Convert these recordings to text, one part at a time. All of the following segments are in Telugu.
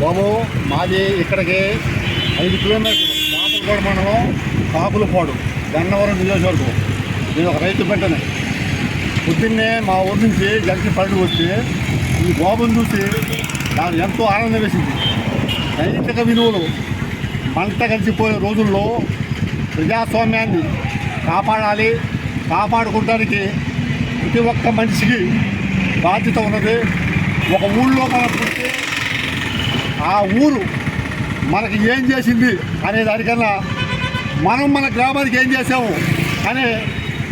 బాబు మాది ఇక్కడికి ఐదు కిలోమీటర్లు మాపులపాడు మండలం కాపులపాడు గన్నవరం నియోజకవర్గం. నేను ఒక రైతు పెట్టను. పొద్దున్నే మా ఊరి నుంచి జంక్షన్ పండుగ వచ్చి ఈ బాబుని చూసి నాకు ఎంతో ఆనందం వేసింది. నైతిక విలువలు పంట కలిసిపోయే రోజుల్లో ప్రజాస్వామ్యాన్ని కాపాడాలి కాపాడుకోవడానికి ప్రతి ఒక్క మనిషికి బాధ్యత ఉన్నది. ఒక ఊళ్ళో మనం పుట్టి ఆ ఊరు మనకి ఏం చేసింది అనే దానికన్నా మనం మన గ్రామానికి ఏం చేసాము అనే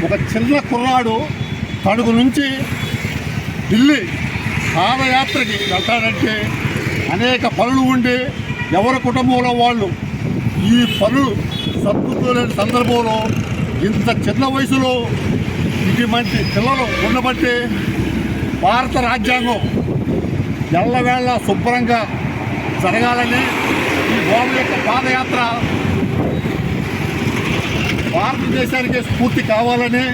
ఒక చిన్న కుర్రాడు తణుకు నుంచి ఢిల్లీ పాదయాత్రకి వెళ్తాడంటే అనేక పనులు ఉండి ఎవరి కుటుంబంలో వాళ్ళు ఈ పనులు సర్దుకోలేని సందర్భంలో ఇంత చిన్న వయసులో ఇటువంటి పిల్లలు ఉండబట్టి భారత రాజ్యాంగం ఎల్లవేళ శుభ్రంగా జరగాలని ఈ బాబు యొక్క పాదయాత్ర భారతదేశానికి స్ఫూర్తి కావాలని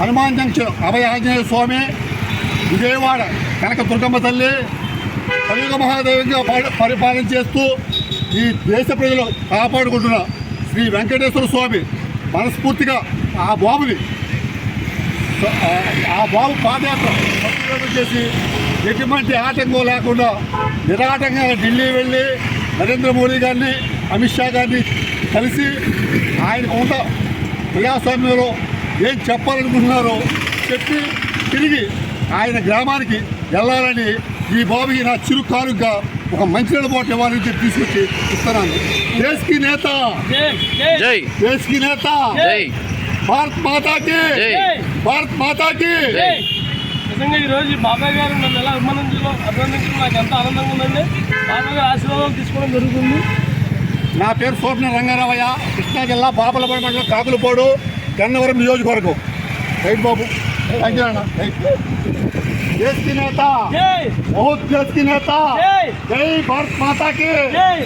హనుమాన్ జంక్షన్ అభయ ఆంజనేయ స్వామి విజయవాడ కనక దుర్గమ్మ తల్లి కలియుగ మహాదేవంగా పరి- పరిపాలన చేస్తూ ఈ దేశ ప్రజలు కాపాడుకుంటున్న శ్రీ వెంకటేశ్వర స్వామి మనస్ఫూర్తిగా ఆ బాబుని ఆ- బాబు పాదయాత్ర చేసి ఎటువంటి ఆటంకం లేకుండా నిరాటంగా ఢిల్లీ వెళ్ళి నరేంద్ర మోడీ గారిని అమిత్ షా గారిని కలిసి ఆయన ఉన్న ప్రజాస్వామ్యంలో ఏం చెప్పాలనుకుంటున్నారో చెప్పి తిరిగి ఆయన గ్రామానికి వెళ్ళాలని ఈ బాబుకి నా చిరు కానుక ఒక మంచి బాటు ఇవ్వాలని చెప్పి తీసుకొచ్చి ఇస్తున్నాను. దేశకి నేత. జై. దేశకి నేత. జై. భారత్ మాతాకి. జై. భారత్ మాతాకి. నిజంగా ఈ రోజు బాబాయ్ గారు నన్ను ఎలా అభిమానించడం అభినందించడం నాకు ఎంతో ఆనందంగా ఉందండి. బాబాయ్ గారు ఆశీర్వాదం తీసుకోవడం జరుగుతుంది. నా పేరు సోపన రంగారావయ్య కృష్ణా జిల్లా బాపలపాడు మండలం కాకులపాడు గన్నవరం నియోజకవర్గం. రైట్ బాబు. థ్యాంక్ యూ అన్న రైట్ దేశ్కి నేత జై బహుత్ దేశ్కి నేత జై జై